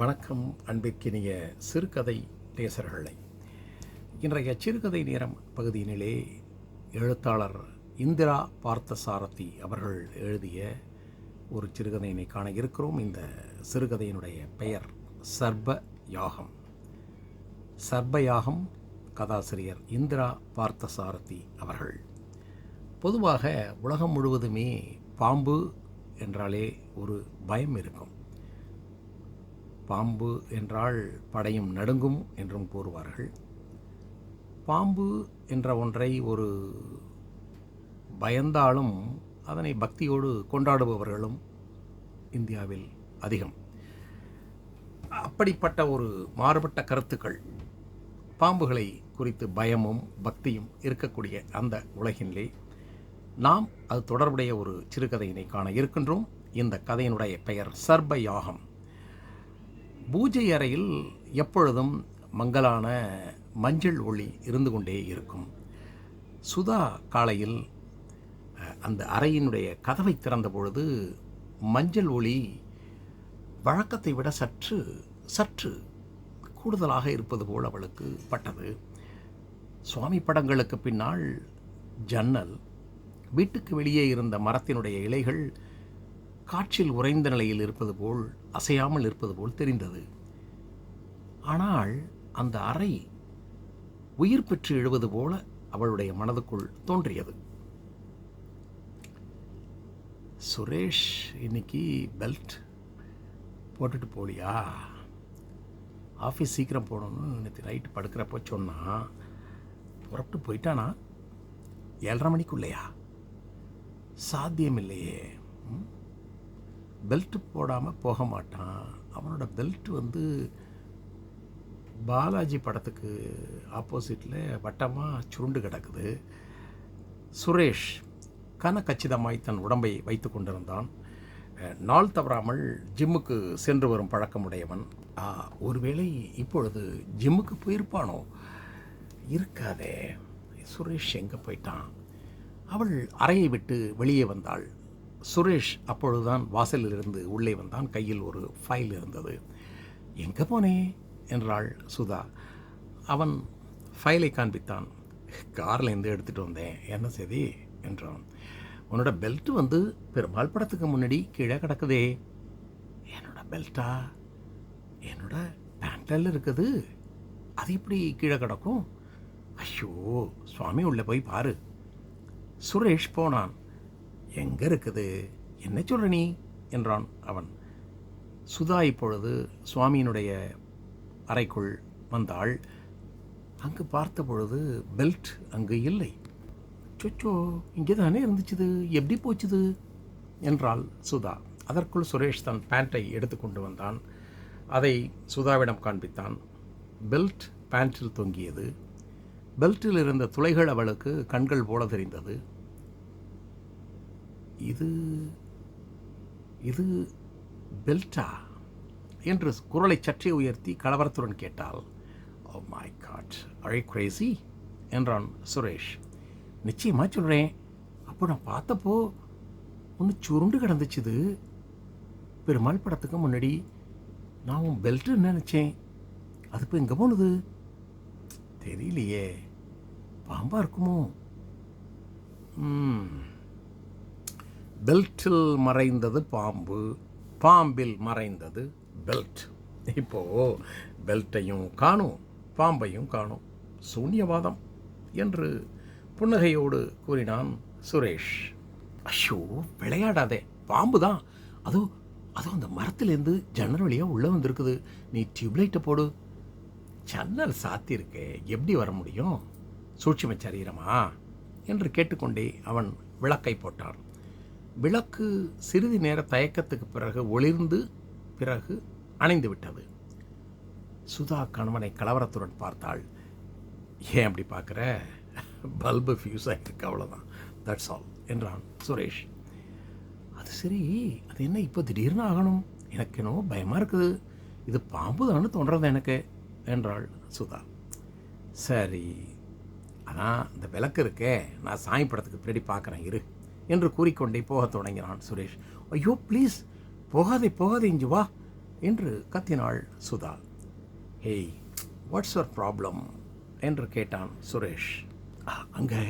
வணக்கம் அன்பிற்கினிய சிறுகதை நேசர்களை. இன்றைய சிறுகதை நேரம் பகுதியினிலே எழுத்தாளர் இந்திரா பார்த்தசாரதி அவர்கள் எழுதிய ஒரு சிறுகதையினை காண இருக்கிறோம். இந்த சிறுகதையினுடைய பெயர் சர்ப யாகம் சர்ப யாகம் கதாசிரியர் இந்திரா பார்த்தசாரதி அவர்கள். பொதுவாக உலகம் முழுவதுமே பாம்பு என்றாலே ஒரு பயம் இருக்கும். பாம்பு என்றால் படையும் நடுங்கும் என்றும் கூறுவார்கள். பாம்பு என்ற ஒன்றை ஒரு பயந்தாலும் அதனை பக்தியோடு கொண்டாடுபவர்களும் இந்தியாவில் அதிகம். அப்படிப்பட்ட ஒரு மாறுபட்ட கருத்துக்கள் பாம்புகளை குறித்து பயமும் பக்தியும் இருக்கக்கூடிய அந்த உலகினிலே நாம் அது தொடர்புடைய ஒரு சிறுகதையினை காண இருக்கின்றோம். இந்த கதையினுடைய பெயர் சர்ப யாகம் பூஜை அறையில் எப்பொழுதும் மங்கலான மஞ்சள் ஒளி இருந்து கொண்டே இருக்கும். சுதா காலையில் அந்த அறையினுடைய கதவை திறந்த பொழுது மஞ்சள் ஒளி வழக்கத்தை விட சற்று சற்று கூடுதலாக இருப்பது போல் அவளுக்கு பட்டது. சுவாமி படங்களுக்கு பின்னால் ஜன்னல் வீட்டுக்கு வெளியே இருந்த மரத்தினுடைய இலைகள் காற்றில் உறைந்த நிலையில் இருப்பது போல் அசையாமல் இருப்பது போல் தெரிந்தது. ஆனால் அந்த அறை உயிர் பெற்று எழுவது போல அவளுடைய மனதுக்குள் தோன்றியது. சுரேஷ் இன்னைக்கு பெல்ட் போட்டுட்டு போலியா? ஆஃபீஸ் சீக்கிரம் போகணும்னு நேற்று நைட்டு படுக்கிறப்போ சொன்னால் புறப்பட்டு போயிட்டானா? ஏழரை மணிக்குள்ளையா? சாத்தியம் இல்லையே பெல்ட்டு போடாமல் போக மாட்டான். அவனோட பெல்ட் வந்து பாலாஜி படத்துக்கு ஆப்போசிட்டில் வட்டமாக சுருண்டு கிடக்குது. சுரேஷ் கன கச்சிதமாய் தன் உடம்பை வைத்து கொண்டிருந்தான். நாள் தவறாமல் ஜிம்முக்கு சென்று வரும் பழக்கமுடையவன். ஒருவேளை இப்பொழுது ஜிம்முக்கு போயிருப்பானோ? இருக்காதே. சுரேஷ் எங்கே போயிட்டான்? அவள் அறையை விட்டு வெளியே வந்தாள். சுரேஷ் அப்பொழுதுதான் வாசலிலிருந்து உள்ளே வந்தான். கையில் ஒரு ஃபைல் இருந்தது. எங்கே போனே? என்றாள் சுதா. அவன் ஃபைலை காண்பித்தான். கார்லேருந்து எடுத்துகிட்டு வந்தேன். என்ன செய்தி? என்றான். உன்னோட பெல்ட் வந்து பெருமாள் படத்துக்கு முன்னாடி கீழே கிடக்குதே. என்னோட பெல்ட்டா என்னோட பேண்டில் இருக்குது. அது எப்படி கீழே கிடக்கும்? ஐயோ சுவாமி உள்ளே போய் பாரு. சுரேஷ் போனான். எங்கே இருக்குது? என்ன சொல்ற நீ? என்றான் அவன். சுதா இப்பொழுது சுவாமியினுடைய அறைக்குள் வந்தாள். அங்கு பார்த்த பொழுது பெல்ட் அங்கு இல்லை. சொச்சோ இங்கே தானே இருந்துச்சுது? எப்படி போச்சுது? என்றாள் சுதா. அதற்குள் சுரேஷ் தன் பேண்ட்டை எடுத்துக்கொண்டு வந்தான். அதை சுதாவிடம் காண்பித்தான். பெல்ட் பேண்ட்டில் தொங்கியது. பெல்ட்டில் இருந்த துளைகள் அவளுக்கு கண்கள் போல தெரிந்தது. இது இது பெல்டா என்று குரலை சற்றே உயர்த்தி கலவரத்துடன் கேட்டாள் ஓ மை காட் அழை கிரேசி என்றான் சுரேஷ். நிச்சயமாக சொல்கிறேன் அப்போ நான் பார்த்தப்போ ஒன்று சுருண்டு கிடந்துச்சுது. பெருமாள் படத்துக்கு முன்னாடி நான் உன் பெல்ட்டுன்னு நினச்சேன். அது இப்போ எங்கே போனது? தெரியலையே. பாம்பாக இருக்குமோ? ம். பெல்ட்டில் மறைந்தது பாம்பு பாம்பில் மறைந்தது பெல்ட் இப்போ பெல்ட்டையும் காணும் பாம்பையும் காணும். சூன்யவாதம் என்று புன்னகையோடு கூறினான் சுரேஷ். ஐயோ விளையாடாதே பாம்பு தான் அதோ அதோ அந்த மரத்துலேருந்து ஜன்னல் வழியாக உள்ளே வந்திருக்குது. நீ டியூப்லைட்டை போடு. ஜன்னல் சாத்தியிருக்கே எப்படி வர முடியும்? சூட்சும சரீரமா? என்று கேட்டுக்கொண்டே அவன் விளக்கை போட்டான். விளக்கு சிறிது நேர தயக்கத்துக்கு பிறகு ஒளிர்ந்து பிறகு அணைந்து விட்டது. சுதா கணவனை கலவரத்துடன் பார்த்தாள். ஏன் அப்படி பார்க்குற? பல்பு ஃபியூஸ் ஆகிருக்கு அவ்வளோதான் தட்ஸ் ஆல் என்றான் சுரேஷ். அது சரி அது என்ன இப்போ திடீர்னு ஆகணும்? எனக்கு என்னவோ பயமாக இருக்குது. இது பாம்பு தானே தோன்றது எனக்கு என்றாள் சுதா. சரி அதான் இந்த விளக்கு இருக்கே. நான் சாமி படத்துக்கு பின்னாடி பார்க்குறேன் இரு. என்று கூறிக்கொண்டே போகத் தொடங்கினான் சுரேஷ். ஐயோ ப்ளீஸ் போகாதே போகாதே இஞ்சு வா என்று கத்தினாள் Sudha. Hey what's your problem என்று கேட்டான் சுரேஷ். அங்கே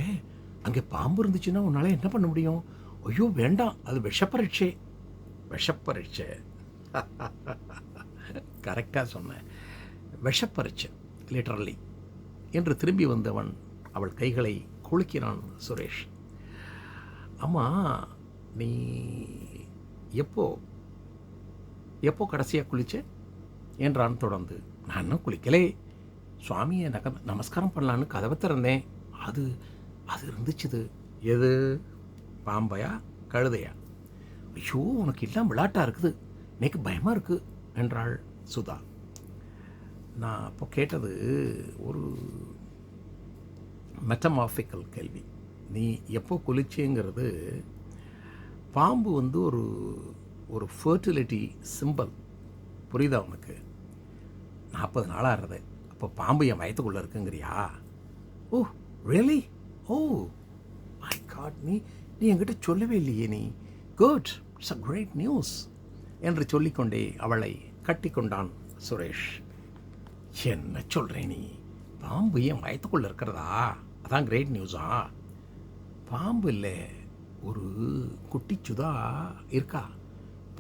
அங்கே பாம்பு இருந்துச்சுன்னா உன்னால் என்ன பண்ண முடியும்? ஐயோ வேண்டாம் அது விஷப்பரீட்சை. விஷப்பரீட்சை? கரெக்டாக சொன்னேன் விஷப்பரீட்சை லிட்டரலி என்று திரும்பி வந்தவன் அவள் கைகளை குலுக்கினான் சுரேஷ். அம்மா நீ எப்போ எப்போ கடைசியாக குளிச்ச? என்றான் தொடர்ந்து. நான் இன்னும் குளிக்கலே. சுவாமியை நக நமஸ்காரம் பண்ணலான்னு கதவை திறந்தேன். அது அது இருந்துச்சுது. எது? பாம்பையா? கழுதையா? ஐயோ உனக்கு எல்லாம் விளாட்டாக இருக்குது. எனக்கு பயமாக இருக்குது என்றாள் சுதா. நான் அப்போ கேட்டது ஒரு மெட்டமாஃபிக்கல் கேள்வி. நீ எப்போ குளிச்சேங்கிறது பாம்பு வந்து ஒரு ஒரு ஃபர்டிலிட்டி சிம்பல் புரியுதா உனக்கு? நாற்பது நாளாகிறது. அப்போ பாம்பு என் வயத்துக்குள்ளே இருக்குங்கிறியா? Oh really oh my god நீ நீ என்கிட்ட சொல்லவே இல்லையே நீ. Good it's a great news என்று சொல்லிக்கொண்டே அவளை கட்டிக்கொண்டான் சுரேஷ். என்ன சொல்கிறேன் நீ? பாம்பு என் வயத்துக்குள்ளே இருக்கிறதா? அதான் கிரேட் நியூஸா பாம்பு இல்லை ஒரு குட்டி சுதா இருக்கா?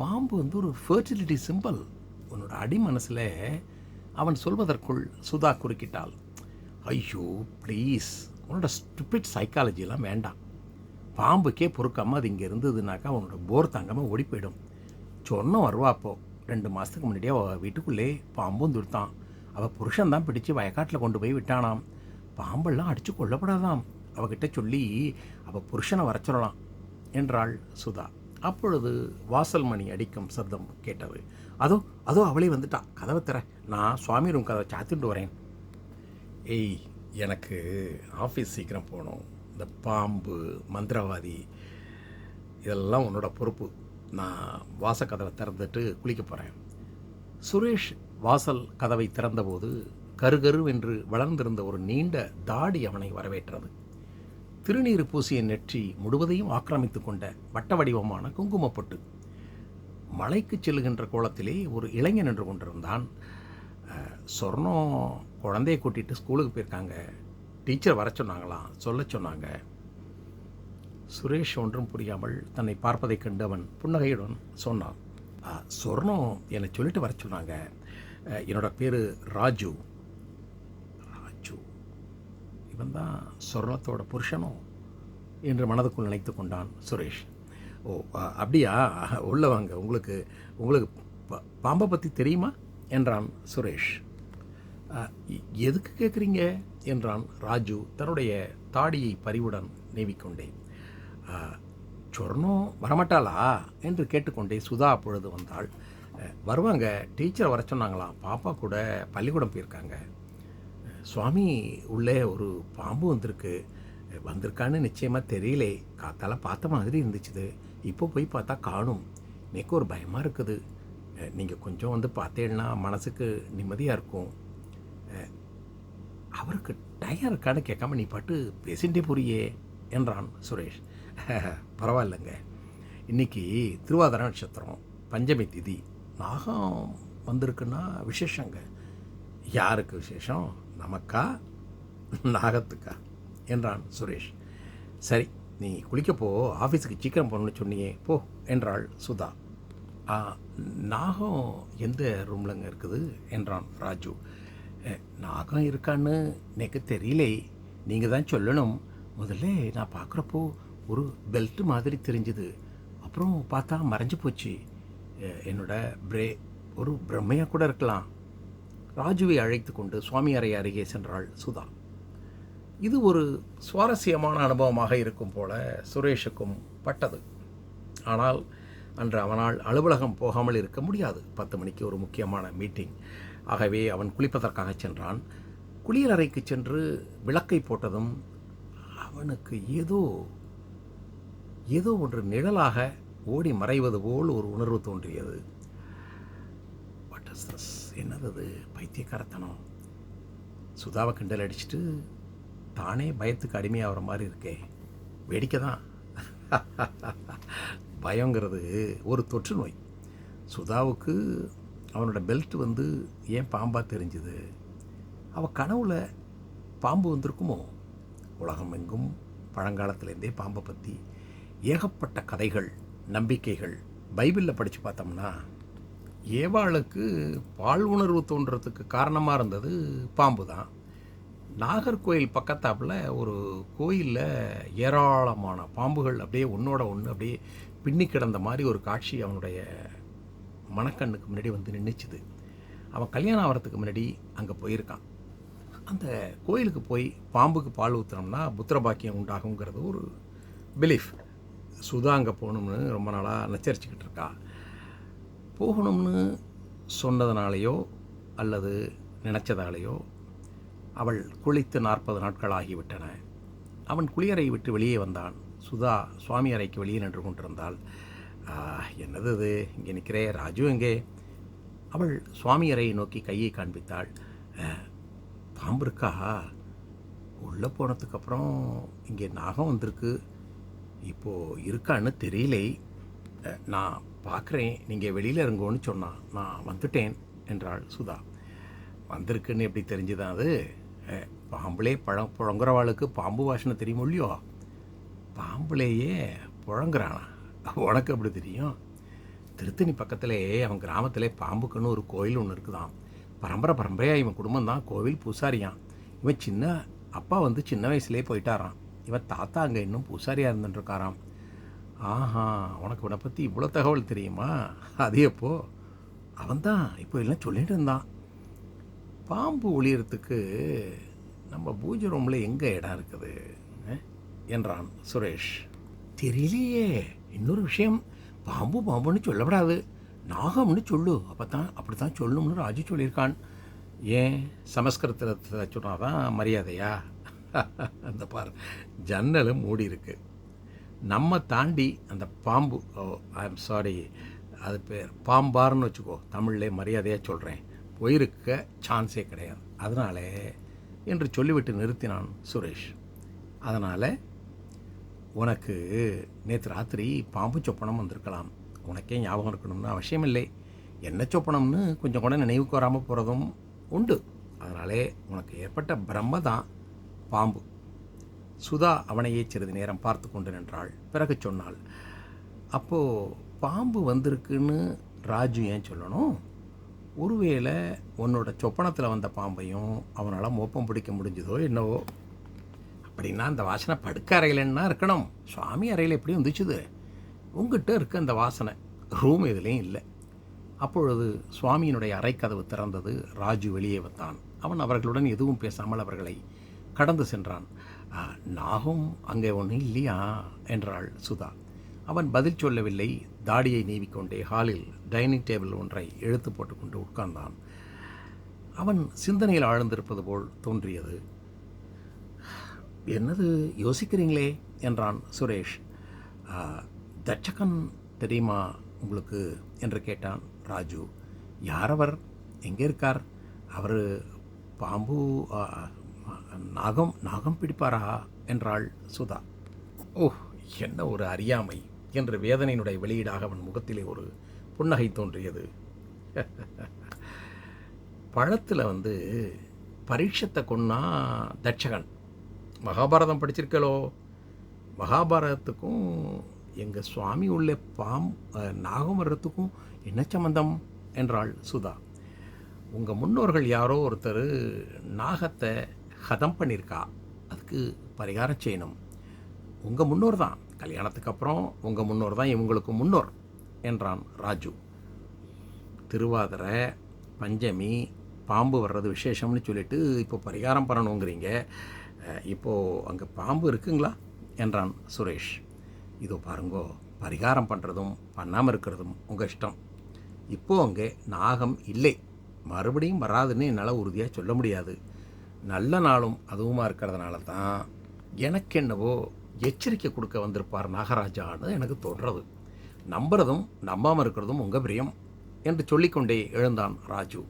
பாம்பு வந்து ஒரு ஃபர்டிலிட்டி சிம்பல் உன்னோட அடி மனசில் அவன் சொல்வதற்குள் சுதா குறுக்கிட்டாள். ஐயோ ப்ளீஸ் உன்னோட ஸ்டூபிட் சைக்காலஜிலாம் வேண்டாம். பாம்புக்கே பொறுக்காமல் அது இங்கே இருந்ததுனாக்கா உன்னோட போர் தாங்காமல் ஓடி போயிடும். சொன்ன வருவாப்போ ரெண்டு மாதத்துக்கு முன்னாடியே அவள் வீட்டுக்குள்ளே பாம்பும் துடுத்தான். அவள் புருஷன் தான் பிடிச்சி வயக்காட்டில் கொண்டு போய் விட்டானாம். பாம்பெல்லாம் அடித்து கொல்லப்படாதாம். அவகிட்ட சொல்லி அவள் புருஷனை வர சொல்லலாம் என்றாள் சுதா. அப்பொழுது வாசல் மணி அடிக்கும் சப்தம் கேட்டது. அதோ அதோ அவளே வந்துட்டா. கதவை தர நான் சுவாமி ரூம் கதவை சாத்திட்டு வரேன். ஏய் எனக்கு ஆஃபீஸ் சீக்கிரம் போகணும். இந்த பாம்பு மந்திரவாதி இதெல்லாம் உன்னோட பொறுப்பு. நான் வாச கதவை திறந்துட்டு குளிக்க போகிறேன் சுரேஷ் வாசல் கதவை திறந்தபோது கருகருவென்று வளர்ந்திருந்த ஒரு நீண்ட தாடி அவனை வரவேற்றது. திருநீறு பூசிய நெற்றி முழுவதையும் ஆக்கிரமித்து கொண்ட வட்ட வடிவமான குங்குமப்பட்டு. மலைக்கு செல்லுகின்ற கோலத்திலே ஒரு இளைஞன் நின்று கொண்டிருந்தான். சொர்ணம் குழந்தைய கூட்டிகிட்டு ஸ்கூலுக்கு போயிருக்காங்க. டீச்சர் வர சொன்னாங்களாம் சொல்ல சொன்னாங்க. சுரேஷ் ஒன்றும் புரியாமல் தன்னை பார்ப்பதைக் கண்டு அவன் புன்னகையுடன் சொன்னான். சொர்ணம் என்னை சொல்லிட்டு வர சொன்னாங்க. என்னோடய பேர் ராஜு. இவன் தான் சொர்ணத்தோட புருஷனோ என்று மனதுக்குள் நினைத்து கொண்டான் சுரேஷ். ஓ அப்படியா? உள்ள வாங்க. உங்களுக்கு உங்களுக்கு பாம்பை பற்றி தெரியுமா? என்றான் சுரேஷ். எதுக்கு கேட்குறீங்க என்றான் ராஜு தன்னுடைய தாடியை பரிவுடன் நீவிக்கொண்டே. சொர்ணம் வரமாட்டாளா? என்று கேட்டுக்கொண்டே சுதா அப்பொழுது வந்தாள். வருவாங்க. டீச்சர் வர சொன்னாங்களாம். பாப்பா கூட பள்ளிக்கூடம் போயிருக்காங்க. சுவாமி உள்ளே ஒரு பாம்பு வந்திருக்கு. வந்திருக்கான்னு நிச்சயமாக தெரியலே. காத்தால் பார்த்த மாதிரி இருந்துச்சுது. இப்போ போய் பார்த்தா காணும். எனக்கு ஒரு பயமாக இருக்குது. நீங்கள் கொஞ்சம் வந்து பார்த்தேன்னா மனசுக்கு நிம்மதியாக இருக்கும். அவருக்கு டயர் இருக்கான்னு கேட்காம நீ பாட்டு பேசிட்டே புரியே என்றான் சுரேஷ். பரவாயில்லைங்க. இன்னைக்கு திருவாதிர நட்சத்திரம் பஞ்சமி திதி நாகம் வந்திருக்குன்னா விசேஷங்க. யாருக்கு விசேஷம்? நமக்கா? நாகத்துக்கா? என்றான் சுரேஷ். சரி நீ குளிக்கப்போ ஆஃபீஸுக்கு சீக்கிரம் போகணும்னு சொன்னியே போ என்றாள் சுதா. "ஆ, நாகம் எந்த ரூம்லங்க இருக்குது? என்றான் ராஜு. நாகம் இருக்கான்னு எனக்கு தெரியலே. நீங்கள் தான் சொல்லணும். முதல்ல நான் பார்க்குறப்போ ஒரு பெல்ட் மாதிரி தெரிஞ்சுது. அப்புறம் பார்த்தா மறைஞ்சு போச்சு. என்னோட பிரே ஒரு பிரம்மையாக கூட இருக்கலாம். ராஜுவை அழைத்து கொண்டு சுவாமி அறை அருகே சென்றாள் சுதா. இது ஒரு சுவாரஸ்யமான அனுபவமாக இருக்கும் போல சுரேஷுக்கும் பட்டது. ஆனால் அன்று அவனால் அலுவலகம் போகாமல் இருக்க முடியாது. பத்து மணிக்கு ஒரு முக்கியமான மீட்டிங். ஆகவே அவன் குளிப்பதற்காக சென்றான். குளியல் அறைக்கு சென்று விளக்கை போட்டதும் அவனுக்கு ஏதோ ஏதோ ஒன்று நிழலாக ஓடி மறைவது போல் ஒரு உணர்வு தோன்றியது. வாட் இஸ் திஸ் என்னது அது? பைத்தியக்காரத்தனம். சுதாவை கிண்டல் அடிச்சிட்டு தானே பயத்துக்கு அடிமையாகிற மாதிரி இருக்கே. வேடிக்கை தான். பயங்கிறது ஒரு தொற்று நோய். சுதாவுக்கு அவனோட பெல்ட் வந்து ஏன் பாம்பாக தெரிஞ்சுது? அவள் கனவுல பாம்பு வந்திருக்குமோ? உலகம் எங்கும் பழங்காலத்துலேருந்தே பாம்பை பற்றி ஏகப்பட்ட கதைகள் நம்பிக்கைகள் பைபிளில் படித்து பார்த்தோம்னா ஏவாளுக்கு பால் உணர்வு தோன்றதுக்கு காரணமாக இருந்தது பாம்பு தான் நாகர்கோயில் பக்கத்தாப்புல ஒரு கோயிலில் ஏராளமான பாம்புகள் அப்படியே ஒன்றோட ஒன்று அப்படியே பின்னி கிடந்த மாதிரி ஒரு காட்சி அவனுடைய மனக்கண்ணுக்கு முன்னாடி வந்து நின்றுச்சுது அவன் கல்யாணம் ஆகிறதுக்கு முன்னாடி அங்கே போயிருக்கான். அந்த கோயிலுக்கு போய் பாம்புக்கு பால் ஊற்றுனோம்னா புத்திர பாக்கியம் உண்டாகுங்கிறது ஒரு பிலீஃப் சுதா அங்கே போகணும்னு ரொம்ப நாளாக நச்சரிச்சுக்கிட்டு இருக்கா. போகணும்னு சொன்னதனாலேயோ அல்லது நினச்சதாலேயோ அவள் குளித்து நாற்பது நாட்கள் ஆகிவிட்டன அவன் குளியரை விட்டு வெளியே வந்தான். சுதா சுவாமி அறைக்கு வெளியே நின்று கொண்டிருந்தாள். "ஆ, என்னது இது? இங்கே நிற்கிறே ராஜு எங்கே? அவள் சுவாமி அறையை நோக்கி கையை காண்பித்தாள். பாம்பு இருக்கா? உள்ளே போனதுக்கப்புறம் இங்கே நாகம் வந்திருக்கு. இப்போது இருக்கான்னு தெரியலை. நான் பார்க்குறேன் நீங்கள் வெளியில் இருங்கோன்னு சொன்னான் நான் வந்துட்டேன் என்றாள் சுதா. வந்திருக்குன்னு எப்படி தெரிஞ்சுதான் அது? பாம்புலே பழம் புழங்குறவாளுக்கு பாம்பு வாசனை தெரியுமோ இல்லையோ? பாம்புலேயே புழங்குறானா? உனக்கு எப்படி தெரியும்? திருத்தணி பக்கத்திலே அவன் கிராமத்தில் பாம்புக்குன்னு ஒரு கோயில் ஒன்று இருக்குதான் பரம்பரை பரம்பரையாக இவன் குடும்பம் தான் கோவில் பூசாரியான் இவன் சின்ன அப்பா வந்து சின்ன வயசுலேயே போயிட்டாரான் இவன் தாத்தா அங்கே இன்னும் பூசாரியாக இருந்துட்டுருக்காராம் ஆஹா உனக்கு உன்னை பற்றி இவ்வளோ தகவல் தெரியுமா? அது எப்போ? அவன் தான் இப்போ எல்லாம் சொல்லிட்டு இருந்தான். பாம்பு ஒளியறதுக்கு நம்ம பூஜை ரூமில் எங்கே இடம் இருக்குது? என்றான் சுரேஷ். தெரியலையே இன்னொரு விஷயம். பாம்பு பாம்புன்னு சொல்லப்படாது. நாகம்னு சொல்லு. அப்போ தான் அப்படி தான் சொல்லணும்னு ராஜு சொல்லியிருக்கான். ஏன்? சமஸ்கிருதத்தில் சொன்னாதான் மரியாதையா? அந்த பார் ஜன்னலும் மூடி இருக்குது நம்ம தாண்டி அந்த பாம்பு ஓ ஐ எம் சாரி அது பேர் பாம்பார்னு வச்சுக்கோ தமிழ்லே மரியாதையாக சொல்கிறேன் போயிருக்க சான்ஸே கிடையாது. அதனாலே என்று சொல்லிவிட்டு நிறுத்தினான் சுரேஷ். அதனால் உனக்கு நேற்று ராத்திரி பாம்பு சொப்பனம் வந்திருக்கலாம். உனக்கே ஞாபகம் இருக்கணும்னு அவசியம் இல்லை என்ன சொப்பனம்னு கொஞ்சம் கூட நினைவுக்கு வராமல் போகிறதும் உண்டு. அதனாலே உனக்கு ஏற்பட்ட பிரம்ம தான் பாம்பு. சுதா அவனையே சிறிது நேரம் பார்த்து கொண்டு நின்றாள். பிறகு சொன்னாள் அப்போது பாம்பு வந்திருக்குன்னு ராஜு ஏன் சொல்லணும்? ஒருவேளை உன்னோட சொப்பனத்தில் வந்த பாம்பையும் அவனால் மோப்பம் பிடிக்க முடிஞ்சதோ என்னவோ? அப்படின்னா அந்த வாசனை படுக்க அறையிலன்னா இருக்கணும். சுவாமி அறையில் எப்படி வந்துச்சுது? உங்ககிட்ட இருக்க அந்த வாசனை ரூம் எதுலேயும் இல்லை. அப்பொழுது சுவாமியினுடைய அறைக்கதவு திறந்தது ராஜு வெளியே வந்தான். அவன் அவர்களுடன் எதுவும் பேசாமல் அவர்களை கடந்து சென்றான். நாகும் அங்கே ஒன்றும் இல்லையா? என்றாள் சுதா. அவன் பதில் சொல்லவில்லை. தாடியை நீவிக்கொண்டே ஹாலில் டைனிங் டேபிள் ஒன்றை எழுத்து போட்டுக்கொண்டு உட்கார்ந்தான். அவன் சிந்தனையில் ஆழ்ந்திருப்பது போல் தோன்றியது. என்னது யோசிக்கிறீங்களே? என்றான் சுரேஷ். தட்சகன் தெரியுமா உங்களுக்கு? என்று கேட்டான் ராஜு. யார் அவர்? எங்கே இருக்கார்? அவர் பாம்பு நாகம் நாகம் பிடிப்பாரா? என்றாள் சுதா. ஓஹ் என்ன ஒரு அறியாமை! என்று வேதனையினுடைய வெளியீடாக அவன் முகத்திலே ஒரு புன்னகை தோன்றியது. பழத்தில் வந்து பரீட்சத்தை கொன்னா தட்சகன். மகாபாரதம் படிச்சிருக்கலோ மகாபாரதத்துக்கும் எங்கள் சுவாமி உள்ள பாம் நாகம் வர்றதுக்கும் என்ன சம்பந்தம்? என்றாள் சுதா. உங்கள் முன்னோர்கள் யாரோ ஒருத்தர் நாகத்தை ஹதம் பண்ணியிருக்கா அதுக்கு பரிகாரம் செய்யணும். உங்கள் முன்னோர் தான். கல்யாணத்துக்கு அப்புறம் உங்கள் முன்னோர் தான் இவங்களுக்கு முன்னோர் என்றான் ராஜு. திருவாதிரை பஞ்சமி பாம்பு வர்றது விசேஷம்னு சொல்லிட்டு இப்போ பரிகாரம் பண்ணணுங்கிறீங்க. இப்போது அங்கே பாம்பு இருக்குங்களா? என்றான் சுரேஷ். இதோ பாருங்கோ பரிகாரம் பண்ணுறதும் பண்ணாமல் இருக்கிறதும் உங்கள் இஷ்டம். இப்போது அங்கே நாகம் இல்லை. மறுபடியும் வராதுன்னு என்னால் உறுதியாக சொல்ல முடியாது. நல்ல நாளும் அதுவுமா இருக்கிறதுனால தான் எனக்கு என்னவோ எச்சரிக்கை கொடுக்க வந்திருப்பார் நாகராஜான்னு எனக்கு தோன்றது. நம்புறதும் நம்பாமல் இருக்கிறதும் உங்கள் பிரியம் என்று சொல்லிக்கொண்டே எழுந்தான் ராஜு.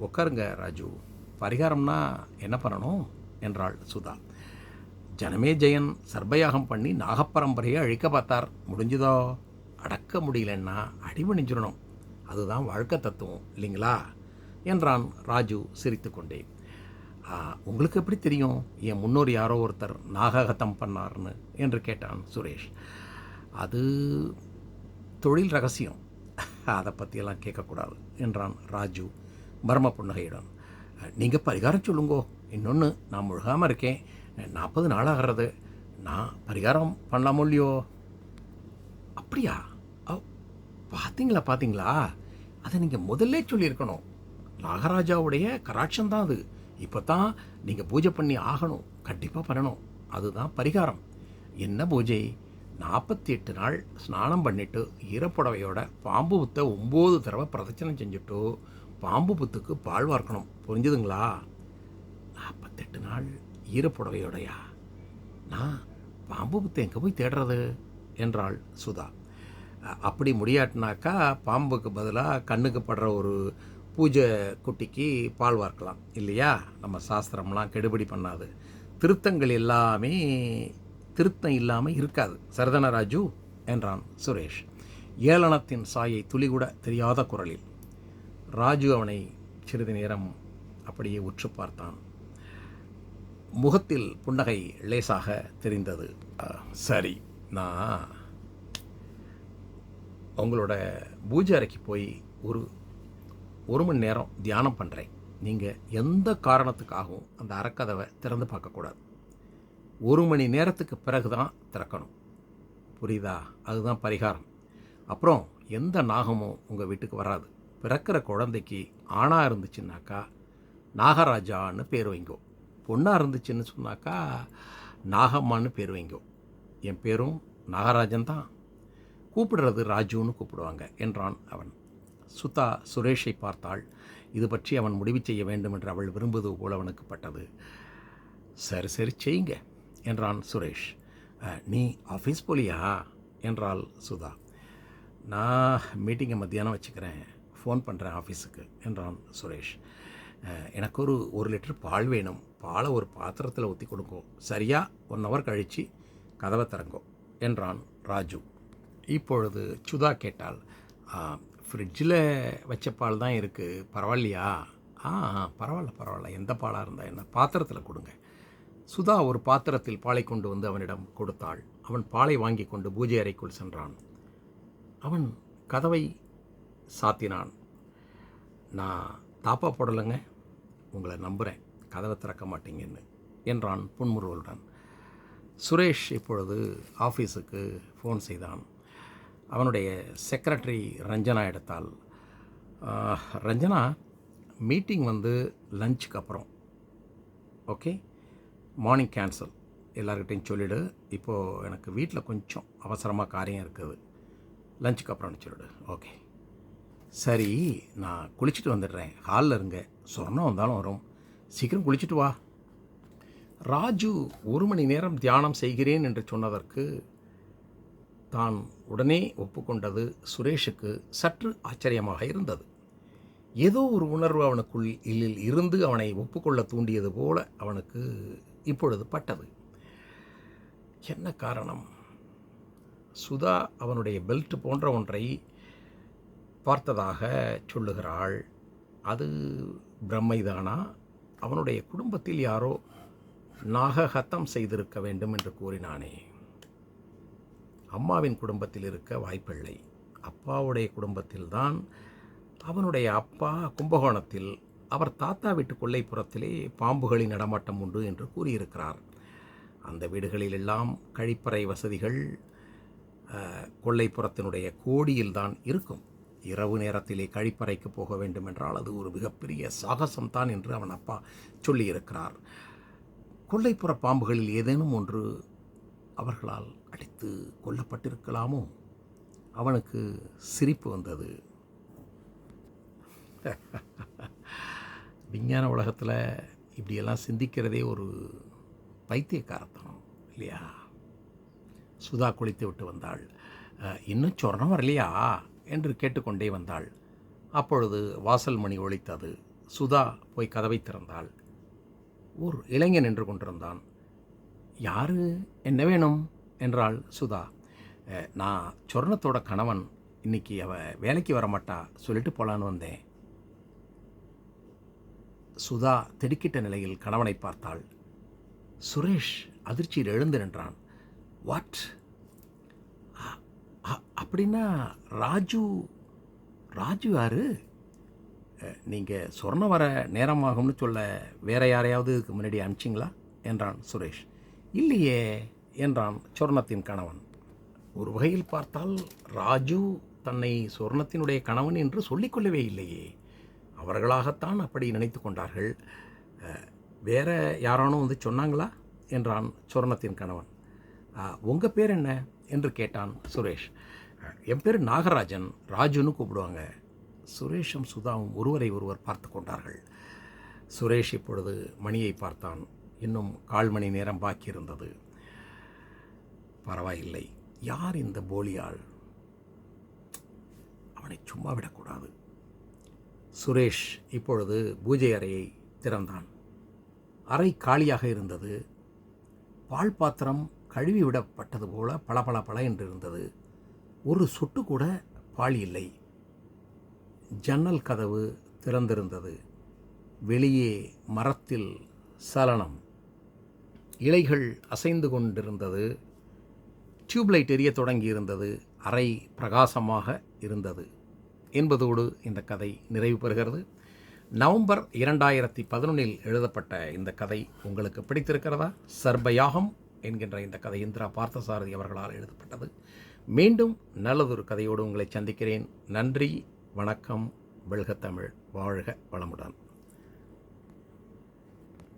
உட்காருங்க ராஜு. பரிகாரம்னா என்ன பண்ணணும்? என்றாள் சுதா. ஜனமே ஜெயன் சர்பயாகம் பண்ணி நாகப்பரம்பரையை அழிக்க பார்த்தார். முடிஞ்சுதோ? அடக்க முடியலன்னா அடிபணிஞ்சிடணும் அதுதான் வாழ்க்கை தத்துவம் இல்லைங்களா? என்றான் ராஜு சிரித்துக்கொண்டே. உங்களுக்கு எப்படி தெரியும்? என் முன்னோர் யாரோ ஒருத்தர் நாககத்தம் பண்ணார்னு? என்று கேட்டான் சுரேஷ். அது தொழில் ரகசியம். அதை பற்றியெல்லாம் கேட்கக்கூடாது என்றான் ராஜு மர்ம புன்னகையுடன். நீங்கள் பரிகாரம் சொல்லுங்கோ. இன்னொன்று நான் முழுகாமல் இருக்கேன். நாற்பது நாள் ஆகிறது. நான் பரிகாரம் பண்ணலாமோ இல்லையோ? அப்படியா? பார்த்தீங்களா பார்த்தீங்களா அதை நீங்கள் முதல்ல சொல்லியிருக்கணும். நாகராஜாவுடைய கராட்சம் தான் அது. இப்போ தான் நீங்கள் பூஜை பண்ணி ஆகணும். கண்டிப்பாக பண்ணணும். அதுதான் பரிகாரம். என்ன பூஜை? நாற்பத்தி எட்டு நாள் ஸ்நானம் பண்ணிட்டு ஈரப்புடவையோட பாம்பு புத்தை ஒம்பது தடவை பிரதட்சணம் செஞ்சுட்டு பாம்பு புத்துக்கு பால் வார்க்கணும். புரிஞ்சுதுங்களா? நாற்பத்தெட்டு நாள் ஈரப்புடவையோடையா? நான் பாம்பு புத்தை எங்கே போய் தேடுறது? என்றாள் சுதா. அப்படி முடியாட்டினாக்கா பாம்புக்கு பதிலாக கண்ணுக்கு படுற ஒரு பூஜை குட்டிக்கு பால் வார்க்கலாம் இல்லையா? நம்ம சாஸ்திரம்லாம் கெடுபிடி பண்ணாது. திருத்தங்கள் எல்லாமே திருத்தம் இல்லாமல் இருக்காது. சரதன ராஜு என்றான் சுரேஷ். ஏளனத்தின் சாயை துளிகூட தெரியாத குரலில். ராஜு அவனை சிறிது நேரம் அப்படியே உற்று பார்த்தான். முகத்தில் புன்னகை லேசாக தெரிந்தது. சரி நான் உங்களோட பூஜை அறைக்கு போய் ஒரு ஒரு மணி நேரம் தியானம் பண்ணுறேன் நீங்கள் எந்த காரணத்துக்காகவும் அந்த அறக்கதவை திறந்து பார்க்கக்கூடாது. ஒரு மணி நேரத்துக்கு பிறகு தான் திறக்கணும். புரியுதா? அதுதான் பரிகாரம். அப்புறம் எந்த நாகமும் உங்கள் வீட்டுக்கு வராது. பிறக்கிற குழந்தைக்கு ஆணாக இருந்துச்சுன்னாக்கா நாகராஜான்னு பேர் வைங்கோ. பொண்ணாக இருந்துச்சுன்னு சொன்னாக்கா நாகம்மான்னு பேர் வைங்கோ. என் பேரும் நாகராஜன் தான் கூப்பிடுறது ராஜுன்னு கூப்பிடுவாங்க என்றான் அவன். சுதா சுரேஷை பார்த்தாள். இது பற்றி அவன் முடிவு செய்ய வேண்டும் என்று அவள் விரும்புவது போல் அவனுக்கு பட்டது. சரி சரி செய்யுங்க என்றான் சுரேஷ். நீ ஆஃபீஸ் போலியா? என்றாள் சுதா. நான் மீட்டிங்கை மத்தியானம் வச்சுக்கிறேன். ஃபோன் பண்ணுறேன் ஆஃபீஸுக்கு என்றான் சுரேஷ். எனக்கு ஒரு ஒரு லிட்டர் பால் வேணும். பாலை ஒரு பாத்திரத்தில் ஊற்றி கொடுங்கோ. சரியா? ஒன் ஹவர் கழித்து கதவை திறங்கோ என்றான் ராஜு. இப்பொழுது சுதா கேட்டாள் ஃப்ரிட்ஜில் வச்ச பால் தான் இருக்குது பரவாயில்லையா? ஆ ஆ, பரவாயில்ல பரவாயில்ல. எந்த பாலாக இருந்தால் என்ன? பாத்திரத்தில் கொடுங்க. சுதா ஒரு பாத்திரத்தில் பாலை கொண்டு வந்து அவனிடம் கொடுத்தாள். அவன் பாலை வாங்கி கொண்டு பூஜை அறைக்குள் சென்றான். அவன் கதவை சாத்தினான். நான் தாப்பா போடலைங்க. உங்களை நம்புகிறேன் கதவை திறக்க மாட்டீங்கன்னு என்றான் புன்முறுவலுடன். சுரேஷ் இப்பொழுது ஆஃபீஸுக்கு ஃபோன் செய்தான். அவனுடைய செக்ரட்டரி ரஞ்சனா எடுத்தாள் ரஞ்சனா மீட்டிங் வந்து லஞ்சுக்கு அப்புறம். ஓகே மார்னிங் கேன்சல் எல்லார்கிட்டையும் சொல்லிவிடு இப்போது எனக்கு வீட்டில் கொஞ்சம் அவசரமாக காரியம் இருக்குது. லஞ்சுக்கு அப்புறம்னு சொல்லிவிடு ஓகே சரி நான் குளிச்சுட்டு வந்துடுறேன். ஹாலில் இருங்க. சொர்ணம் வந்தாலும் வரும். சீக்கிரம் குளிச்சுட்டு வா. ராஜு ஒரு மணி நேரம் தியானம் செய்கிறேன் என்று சொன்னதற்கு தான் உடனே ஒப்புக்கொண்டது சுரேஷுக்கு சற்று ஆச்சரியமாக இருந்தது. ஏதோ ஒரு உணர்வு அவனுக்குள் இல்லில் இருந்து அவனை ஒப்புக்கொள்ள தூண்டியது போல அவனுக்கு இப்பொழுது பட்டது. என்ன காரணம்? சுதா அவனுடைய பெல்ட் போன்ற ஒன்றை பார்த்ததாக சொல்லுகிறாள். அது பிரம்மைதானா? அவனுடைய குடும்பத்தில் யாரோ நாகஹத்தம் செய்திருக்க வேண்டும் என்று கூறினானே. அம்மாவின் குடும்பத்தில் இருக்க வாய்ப்பில்லை. அப்பாவுடைய குடும்பத்தில்தான் அவனுடைய அப்பா கும்பகோணத்தில் அவர் தாத்தா வீட்டு கொல்லைப்புறத்திலே பாம்புகளின் நடமாட்டம் உண்டு என்று கூறியிருக்கிறார். அந்த வீடுகளிலெல்லாம் கழிப்பறை வசதிகள் கொள்ளைப்புறத்தினுடைய கொல்லைப்புறத்தினுடைய கோடியில்தான் இருக்கும். இரவு நேரத்திலே கழிப்பறைக்கு போக வேண்டும் என்றால் அது ஒரு மிகப்பெரிய சாகசம்தான் என்று அவன் அப்பா சொல்லியிருக்கிறார். கொல்லைப்புற பாம்புகளில் ஏதேனும் ஒன்று அவர்களால் அடித்து கொல்லப்பட்டிருக்கலாமோ? அவனுக்கு சிரிப்பு வந்தது. விஞ்ஞான உலகத்தில் இப்படியெல்லாம் சிந்திக்கிறதே ஒரு பைத்தியக்காரத்தனம் இல்லையா? சுதா குளித்து விட்டு வந்தாள். இன்னும் சொரணம் வரலையா? என்று கேட்டுக்கொண்டே வந்தாள். அப்பொழுது வாசல் மணி ஒழித்தது. சுதா போய் கதவை திறந்தாள். ஒரு இளைஞன் நின்று கொண்டிருந்தான். யாரு? என்ன வேணும்? என்றாள் சுதா. நான் சொர்ணத்தோட கணவன். இன்னைக்கு அவ வேலைக்கு வரமாட்டா சொல்லிட்டு போலான்னு வந்தேன். சுதா திடுக்கிட்ட நிலையில் கணவனை பார்த்தாள். சுரேஷ் அதிர்ச்சியில் எழுந்து நின்றான். வாட்? அப்படின்னா ராஜு ராஜு யாரு? நீங்கள் சொர்ணம் வர நேரமாகும்னு சொல்ல வேற யாரையாவது இதுக்கு முன்னாடி அனுப்பிச்சிங்களா? என்றான் சுரேஷ். இல்லையே. என்றான் சொர்ணத்தின் கணவன். ஒரு வகையில் பார்த்தால் ராஜு தன்னை சொர்ணத்தினுடைய கணவன் என்று சொல்லிக்கொள்ளவே இல்லையே. அவர்களாகத்தான் அப்படி நினைத்து கொண்டார்கள். வேற யாரானும் வந்து சொன்னாங்களா? என்றான் சொர்ணத்தின் கணவன். உங்கள் பேர் என்ன? என்று கேட்டான் சுரேஷ். என் பேர் நாகராஜன். ராஜுன்னு கூப்பிடுவாங்க. சுரேஷும் சுதாவும் ஒருவரை ஒருவர் பார்த்து கொண்டார்கள். சுரேஷ் இப்பொழுது மணியை பார்த்தான். இன்னும் கால் மணி நேரம் பாக்கி இருந்தது பரவாயில்லை. யார் இந்த போலியாள்? அவனை சும்மா விடக்கூடாது. சுரேஷ் இப்பொழுது பூஜை அறையை திறந்தான். அறை காலியாக இருந்தது. பால் பாத்திரம் கழுவி விடப்பட்டது போல பளபள பள என்று இருந்தது. ஒரு சொட்டு கூட பால் இல்லை. ஜன்னல் கதவு திறந்திருந்தது. வெளியே மரத்தில் சலனம். இலைகள் அசைந்து கொண்டிருந்தது. டியூப்லைட் எரிய தொடங்கி இருந்தது. அறை பிரகாசமாக இருந்தது என்பதோடு இந்த கதை நிறைவு பெறுகிறது. நவம்பர் இரண்டாயிரத்தி பதினொன்றில் எழுதப்பட்ட இந்த கதை உங்களுக்கு பிடித்திருக்கிறதா? சர்பயாகம் என்கின்ற இந்த கதை இந்திரா பார்த்தசாரதி அவர்களால் எழுதப்பட்டது. மீண்டும் நல்லதொரு கதையோடு உங்களை சந்திக்கிறேன். நன்றி வணக்கம் வெல்க தமிழ். வாழ்க வளமுடன்.